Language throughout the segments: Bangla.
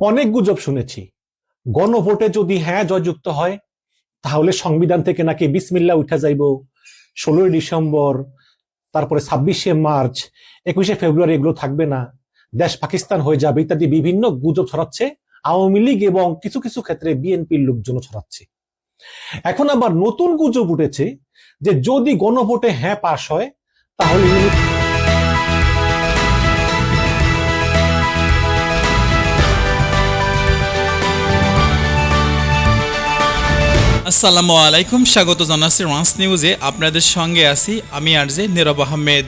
অনেক গুজব শুনেছি। গণভোটে যদি হ্যাঁ জয়যুক্ত হয়, তাহলে সংবিধান থেকে নাকি বিসমিল্লা উঠা যাইব। ষোলোই ডিসেম্বর, তারপরে ছাব্বিশে মার্চ, একুশে ফেব্রুয়ারি এগুলো থাকবে না। দেশ পাকিস্তান হয়ে যাবে ইত্যাদি বিভিন্ন গুজব ছড়াচ্ছে। আওয়ামী লীগ এবং কিছু কিছু ক্ষেত্রে বিএনপির লোকজন ছড়াচ্ছে। এখন আবার নতুন গুজব উঠেছে যে যদি গণভোটে হ্যাঁ পাশ হয়, তাহলে আসসালামু আলাইকুম, স্বাগত জানাচ্ছি রান্স নিউজে। আপনাদের সঙ্গে আছি আমি আরজে নীরব আহমেদ।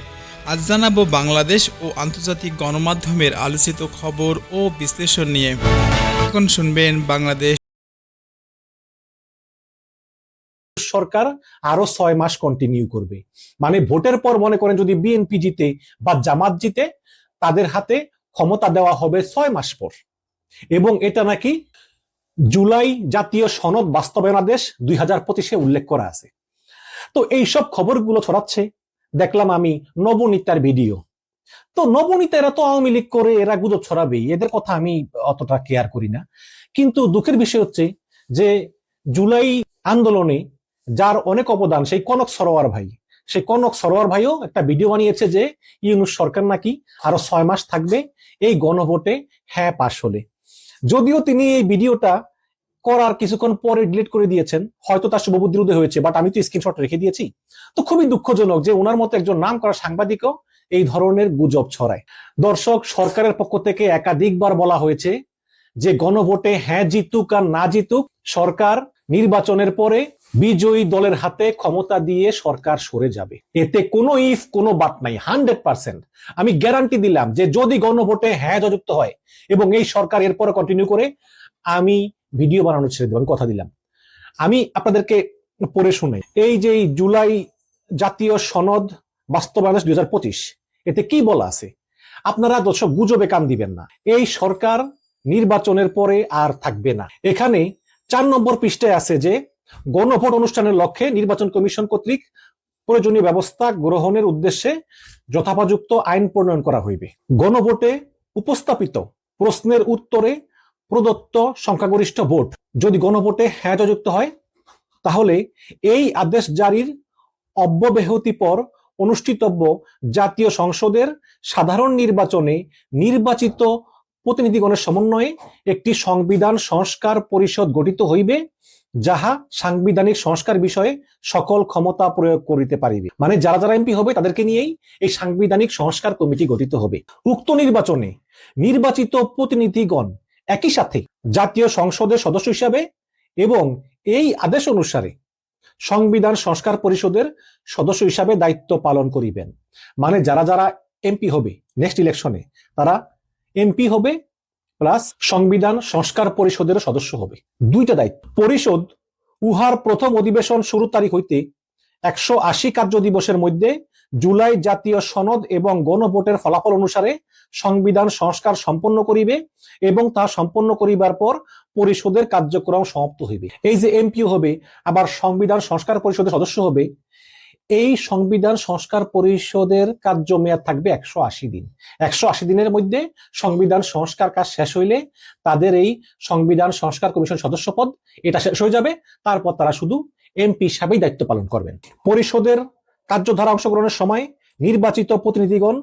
আজ জানাব বাংলাদেশ ও আন্তর্জাতিক গণমাধ্যমের আলোচিত খবর ও বিশ্লেষণ নিয়ে। এখন শুনবেন বাংলাদেশ সরকার আরও ছয় মাস কন্টিনিউ করবে। মানে ভোটের পর মনে করেন যদি বিএনপি জিতে বা জামাত জিতে, তাদের হাতে ক্ষমতা দেওয়া হবে ছয় মাস পর। এবং এটা নাকি জুলাই জাতীয় সনদ বাস্তবায়নাদেশ দুই হাজার পঁচিশে উল্লেখ করা আছে। তো এইসব খবরগুলো ছড়াচ্ছে। দেখলাম আমি নবনীতার ভিডিও। তো নবনীতা এরা তো আওয়ামী লীগ করে, এরা গুজব ছড়াবেই। এদের কথা আমি অতটা কেয়ার করি না। কিন্তু দুঃখের বিষয় হচ্ছে যে জুলাই আন্দোলনে যার অনেক অবদান, সেই কনক সরোয়ার ভাই, সেই কনক সরোয়ার ভাইও একটা ভিডিও বানিয়েছে যে, ইউনুস সরকার নাকি আরও ছয় মাস থাকবে, এই গণভোটে হ্যাঁ পাশ হলে। যদিও তিনি এই ভিডিওটা করার কিছুক্ষণ পরে ডিলিট করে দিয়েছেন, হয়তো তার শুভবুদ্ধির উদয় হয়েছে বাট আমি তো স্ক্রিনশট রেখে দিয়েছি। তো খুবই দুঃখজনক যে ওনার মতো একজন নাম করা সাংবাদিকও এই ধরনের গুজব ছড়ায়। দর্শক, সরকারের পক্ষ থেকে একাধিকবার বলা হয়েছে যে গণভোটে হ্যাঁ জিতুক আর না জিতুক, সরকার নির্বাচনের পরে বিজয়ী দলের হাতে ক্ষমতা দিয়ে সরকার সরে যাবে। এতে কোনো ইফ কোনো বাত নাই। Hundred percent. আমি গ্যারান্টি দিলাম যে যদি গণভোটে হ্যাঁ যুক্ত হয় এবং এই সরকার এরপরে কন্টিনিউ করে, আমি ভিডিও বানানো ছেড়ে দেবো। আমি কথা দিলাম। আমি আপনাদেরকে পড়ে শুনে, এই যে জুলাই জাতীয় সনদ বাস্তবায়ন দুই হাজার পঁচিশ, এতে কি বলা আছে? আপনারা দর্শক গুজবে কান দিবেন না। এই সরকার নির্বাচনের পরে আর থাকবে না। এখানে চার নম্বর পৃষ্ঠায় আছে যে গণভোট অনুষ্ঠানের লক্ষ্যে নির্বাচন কমিশন কর্তৃক প্রয়োজনীয় ব্যবস্থা গ্রহণের উদ্দেশ্যে যথাপযুক্ত আইন প্রণয়ন করা হইবে। গণভোটে উপস্থাপিত প্রশ্নের উত্তরে প্রদত্ত সংখ্যাগরিষ্ঠ ভোট যদি গণভোটে হ্যাঁ যুক্ত হয়, তাহলে এই আদেশ জারির অব্যবহতি পর অনুষ্ঠিতব্য জাতীয় সংসদের সাধারণ নির্বাচনে নির্বাচিত প্রতিনিধিগণের সমন্বয়ে একটি সংবিধান সংস্কার পরিষদ গঠিত হইবে। যাহা সাংবিধানিক সংস্কার বিষয়ে সকল ক্ষমতা প্রয়োগ করিতে পারিবে। মানে যারা যারা এমপি হবে, তাদেরকে নিয়েই এই সাংবিধানিক সংস্কার কমিটি গঠিত হবে। উক্ত নির্বাচনে নির্বাচিত প্রতিনিধিগণ একই সাথে জাতীয় সংসদের সদস্য হিসাবে এবং এই আদেশ অনুসারে সংবিধান সংস্কার পরিষদের সদস্য হিসাবে দায়িত্ব পালন করিবেন। মানে যারা যারা এমপি হবে নেক্সট ইলেকশনে তারা এমপি হবে প্লাস সংবিধান সংস্কার পরিষদের সদস্য হবে। দুইটা দায়িত্ব। পরিষদ উহার প্রথম অধিবেশন শুরু তারিখ হইতে একশো আশি কার্য দিবসের মধ্যে জুলাই জাতীয় সনদ এবং গণভোটের ফলাফল অনুসারে সংবিধান সংস্কার সম্পন্ন করিবে এবং তা সম্পন্ন করিবার পর পরিষদের কার্যক্রম সমাপ্ত হইবে। এই যে এমপি হবে, আবার সংবিধান সংস্কার পরিষদের সদস্য হবে এই সংবিধান সংস্কার পরিষদের কার্যমেয়াদ থাকবে একশো আশি দিন। একশো আশি দিনের মধ্যে সংবিধান সংস্কার কাজ শেষ হইলে তাদের এই সংবিধান সংস্কার কমিশন সদস্য পদ এটা শেষ হয়ে যাবে, তারপর তারা শুধু এমপি হিসাবেই দায়িত্ব পালন করবেন। পরিষদের কার্যধারা অংশগ্রহণের সময় নির্বাচিত প্রতিনিধিগণ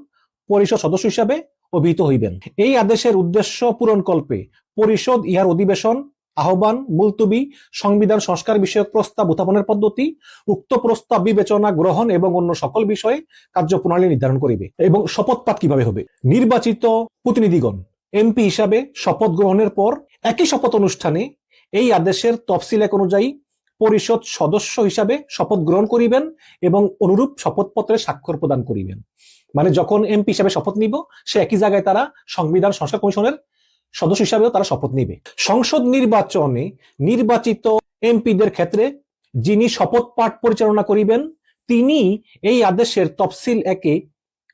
পরিষদ সদস্য হিসাবে অভিহিত হইবেন। এই আদেশের উদ্দেশ্য পূরণকল্পে পরিষদ ইহার অধিবেশন আহ্বান, মুলতবি, সংবিধান সংস্কার বিষয়ক প্রস্তাব উত্থাপনের পদ্ধতি, উক্ত প্রস্তাব বিবেচনা, গ্রহণ এবং অন্য সকল বিষয়ে কার্যপ্রণালী নির্ধারণ করিবে এবং শপথপাত কীভাবে হবে? নির্বাচিত প্রতিনিধিগণ, এমপি হিসাবে শপথ গ্রহণের পর একই শপথ অনুষ্ঠানে এই আদেশের তফসিল এক অনুযায়ী পরিষদ সদস্য হিসাবে শপথ গ্রহণ করিবেন এবং অনুরূপ শপথপত্রে স্বাক্ষর প্রদান করিবেন। মানে যখন এমপি হিসাবে শপথ নিব, সে একই জায়গায় তারা সংবিধান সংস্কার কমিশনের সদস্য হিসাবেও তারা শপথ নিবে। সংসদ নির্বাচনে নির্বাচিত এমপিদের ক্ষেত্রে যিনি শপথ পাঠ পরিচালনা করিবেন, তিনি এই আদেশের তফসিল একে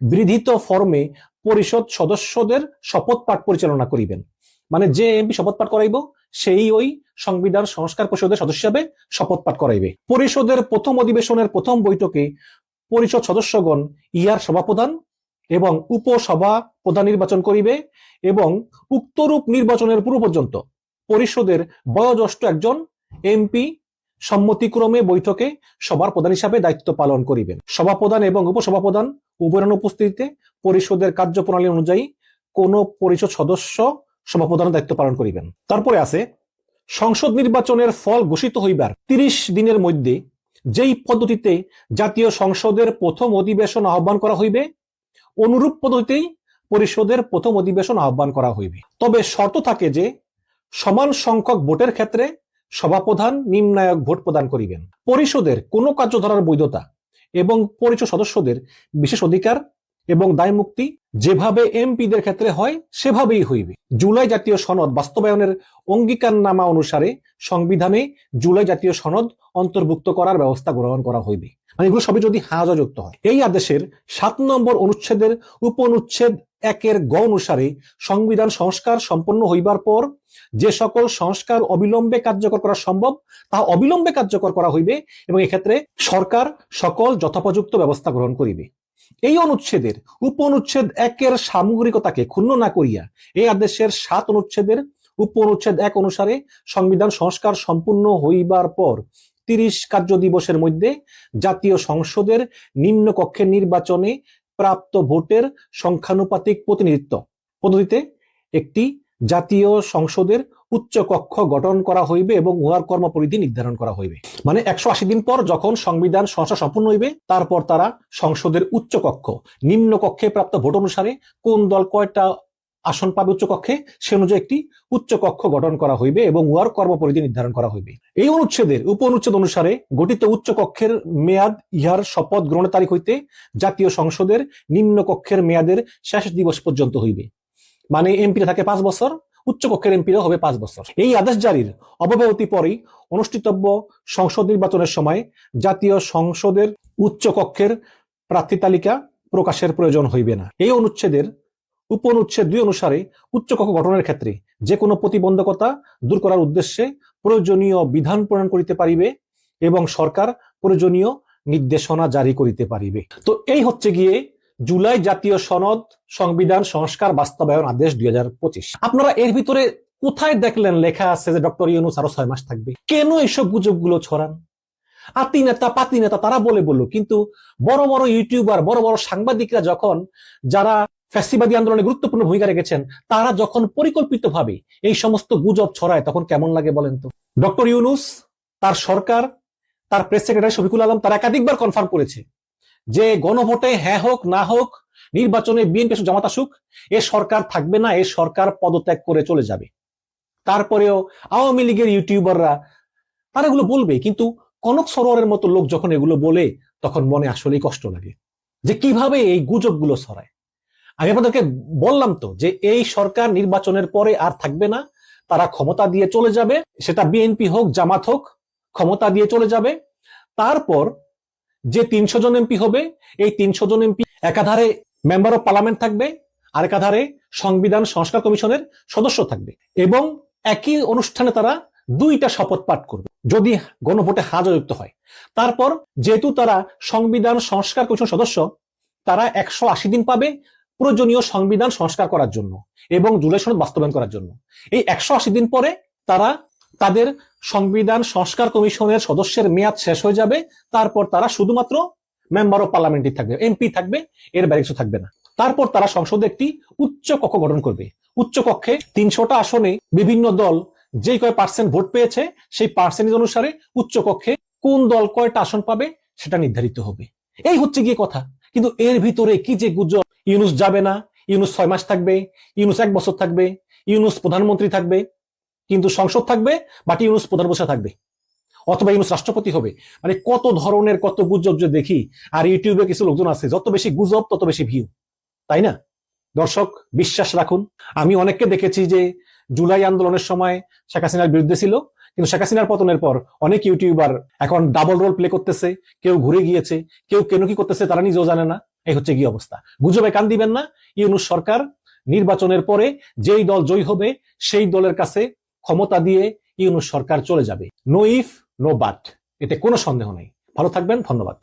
বৃধিত ফর্মে পরিষদ সদস্যদের শপথ পাঠ পরিচালনা করিবেন। মানে যে এমপি শপথ পাঠ করাইব, সেই ওই সংবিধান সংস্কার পরিষদের সদস্য হিসাবে শপথ পাঠ করাইবে। পরিষদের প্রথম অধিবেশনের প্রথম বৈঠকে পরিষদ সদস্যগণ ইহার সভাপ্রধান এবং উপসভা প্রধান নির্বাচন করিবে এবং উক্তরূপ নির্বাচনের পূর্ব পর্যন্ত পরিষদের বয়োজ্যেষ্ঠ একজন এমপি সম্মতিক্রমে বৈঠকে সভার প্রধান হিসাবে দায়িত্ব পালন করিবেন। সভাপ্রধান এবং উপসভাপ্রধান উভয়ের উপস্থিতিতে পরিষদের কার্যপ্রণালী অনুযায়ী কোন পরিষদ সদস্য সভাপ্রধানের দায়িত্ব পালন করিবেন। তারপরে আছে, সংসদ নির্বাচনের ফল ঘোষিত হইবার তিরিশ দিনের মধ্যে যেই পদ্ধতিতে জাতীয় সংসদের প্রথম অধিবেশন আহ্বান করা হইবে অনুরূপ পদ্ধতিতেই পরিষদের প্রথম অধিবেশন আহ্বান করা হইবে। তবে শর্ত থাকে যে, সমান সংখ্যক ভোটের ক্ষেত্রে সভাপ্রধান নিম্নায়ক ভোট প্রদান করিবেন। পরিষদের কোনো কার্যধারার বৈধতা এবং পরিষদ সদস্যদের বিশেষ অধিকার এবং দায় মুক্তি যেভাবে এমপিদের ক্ষেত্রে হয়, সেভাবেই হইবে। জুলাই জাতীয় সনদ বাস্তবায়নের অঙ্গীকারনামা অনুসারে সংবিধানে জুলাই জাতীয় সনদ অন্তর্ভুক্ত করার ব্যবস্থা গ্রহণ করা হইবে। মানে এগুলো সবই যদি হাজযুক্ত হয়। এই আদেশের সাত নম্বর অনুচ্ছেদের উপ অনুচ্ছেদ একের গ অনুসারে সংবিধান সংস্কার সম্পন্ন হইবার পর যে সকল সংস্কার অবিলম্বে কার্যকর করা সম্ভব, তা অবিলম্বে কার্যকর করা হইবে এবং এক্ষেত্রে সরকার সকল যথোপযুক্ত ব্যবস্থা গ্রহণ করিবে। এই অনুচ্ছেদের উপ অনুচ্ছেদ একের সামগ্রিকতাকে ক্ষুণ্ণ না করিয়া এই আদেশের সাত অনুচ্ছেদের উপ অনুচ্ছেদ এক অনুসারে সংবিধান সংস্কার সম্পূর্ণ হইবার পর তিরিশ কার্য দিবসের মধ্যে জাতীয় সংসদের নিম্ন কক্ষের নির্বাচনে প্রাপ্ত ভোটের সংখ্যানুপাতিক প্রতিনিধিত্ব। পদ্ধতিতে একটি জাতীয় সংসদের উচ্চ কক্ষ গঠন করা হইবে এবং উহার কর্মপরিধি নির্ধারণ করা হইবে। মানে একশো আশি দিন পর যখন সংবিধান সংস্কার সম্পূর্ণ হইবে, তারপর তারা সংসদের উচ্চ কক্ষ, নিম্ন কক্ষে প্রাপ্ত ভোট অনুসারে কোন দল কয়টা আসন পাবে উচ্চ কক্ষে সে অনুযায়ী একটি উচ্চ কক্ষ গঠন করা হইবে এবং উহার কর্মপরিধি নির্ধারণ করা হইবে। এই অনুচ্ছেদের উপ অনুচ্ছেদ অনুসারে গঠিত উচ্চ কক্ষের মেয়াদ ইহার শপথ গ্রহণের তারিখ হইতে জাতীয় সংসদের নিম্ন কক্ষের মেয়াদের শেষ দিবস পর্যন্ত হইবে। মানে এমপিরা থাকে পাঁচ বছর উচ্চ কক্ষের এমপিরা হবে পাঁচ বছর। এই আদেশ জারির অব্যবহতি পরেই অনুষ্ঠিতব্য সংসদ নির্বাচনের সময় জাতীয় সংসদের উচ্চ কক্ষের প্রার্থী তালিকা প্রকাশের প্রয়োজন হইবে না। এই অনুচ্ছেদের উপ অনুচ্ছেদ দুই অনুসারে উচ্চ কক্ষ গঠনের ক্ষেত্রে যে কোনো প্রতিবন্ধকতা দূর করার উদ্দেশ্যে প্রয়োজনীয় বিধান প্রণয়ন করিতে পারিবে এবং সরকার প্রয়োজনীয় নির্দেশনা জারি করিতে পারিবে। তো এই হচ্ছে গিয়ে জুলাই জাতীয় সনদ সংবিধান সংস্কার বাস্তবায়ন আদেশ দুই হাজার পঁচিশ। আপনারা এর ভিতরে কোথায় দেখলেন লেখা আছে যে ডক্টর ইউনুস আরও ছয় মাস থাকবে? কেন এইসব গুজবগুলো ছড়ান? আতি নেতা, পাতি নেতা, তারা বলে বলল কিন্তু বড় বড় ইউটিউবার, বড় বড় সাংবাদিকরা যখন, যারা ফ্যাসিবাদী আন্দোলনে গুরুত্বপূর্ণ ভূমিকা রেখেছেন, তারা যখন পরিকল্পিতভাবে এই সমস্ত গুজব ছড়ায়, তখন কেমন লাগে বলেন তো? ডক্টর ইউনুস, তার সরকার, তার প্রেস সেক্রেটারি শফিকুল আলম তারা একাধিকবার কনফার্ম করেছে যে গণভোটে হ্যাঁ হোক, না হোক, নির্বাচনে বিএনপি জামাত আসুক, এ সরকার থাকবে না, এ সরকার পদত্যাগ করে চলে যাবে। তারপরেও আওয়ামী লীগের ইউটিউবাররা, তারা এগুলো বলবে, কিন্তু কনক সরোয়ারের মতো লোক যখন এগুলো বলে, তখন মনে আসলেই কষ্ট লাগে যে কীভাবে এই গুজবগুলো ছড়ায়। আমি আপনাদেরকে বললাম তো যে এই সরকার নির্বাচনের পরে আর থাকবে না। তারা ক্ষমতা দিয়ে চলে যাবে, সেটা বিএনপি হোক, জামাত হোক, ক্ষমতা দিয়ে চলে যাবে। তারপর যে তিনশো জন এমপি হবে, এই তিনশো জন এমপি একাধারে মেম্বার অফ পার্লামেন্ট থাকবে, আর একাধারে সংবিধান সংস্কার কমিশনের সদস্য থাকবে। এবং একই অনুষ্ঠানে তারা দুইটা শপথ পাঠ করবে, যদি গণভোটে হাজযুক্ত হয়। তারপর যেহেতু তারা সংবিধান সংস্কার কমিশন সদস্য, তারা একশো আশি দিন পাবে প্রয়োজনীয় সংবিধান সংস্কার করার জন্য এবং জুলাই সনদ বাস্তবায়ন করার জন্য। এই একশো আশি দিন পরে তারা তাদের সংবিধান সংস্কার কমিশনের সদস্যের মেয়াদ শেষ হয়ে যাবে। তারপর তারা শুধুমাত্র মেম্বার অফ পার্লামেন্টই থাকবে, এমপি থাকবে, এর বাইরে কিছু থাকবে না। তারপর তারা সংসদে একটি উচ্চ কক্ষ গঠন করবে। উচ্চ কক্ষে তিনশোটা আসনে বিভিন্ন দল যে কয় পার্সেন্ট ভোট পেয়েছে, সেই পার্সেন্টেজ অনুসারে উচ্চ কক্ষে কোন দল কয়টা আসন পাবে সেটা নির্ধারিত হবে। এই হচ্ছে গিয়ে কথা। কিন্তু এর ভিতরে কি যে গুজব ইউনুস যাবে না, ইউনুস ছয় মাস থাকবে, ইউনুস এক বছর থাকবে, ইউনুস প্রধানমন্ত্রী থাকবে, কিন্তু সংসদ থাকবে বাট ইউনুস প্রধান বসে থাকবে। অথবা ইউনুস রাষ্ট্রপতি হবে। মানে কত ধরনের, কত গুজব যে দেখি, আর ইউটিউবে কিছু লোকজন আছে, যত বেশি গুজব, তত বেশি ভিউ তাই না? দর্শক, বিশ্বাস রাখুন, আমি অনেককে দেখেছি যে জুলাই আন্দোলনের সময় শেখ হাসিনার বিরুদ্ধে ছিল, কিন্তু শেখ হাসিনার পতনের পর অনেক ইউটিউবার এখন ডাবল রোল প্লে করতেছে, কেউ ঘুরে গিয়েছে, কেউ কেন কি করতেছে তারা নিজেও জানে না। এই হচ্ছে কি অবস্থা। গুজবে কান দিবেন না, ইউনুস সরকার নির্বাচনের পরে যেই দল জয়ী হবে, সেই দলের কাছে ক্ষমতা দিয়ে ইউনুস সরকার চলে যাবে। নো ইফ, নো বাট, এতে কোনো সন্দেহ নেই। ভালো থাকবেন, ধন্যবাদ।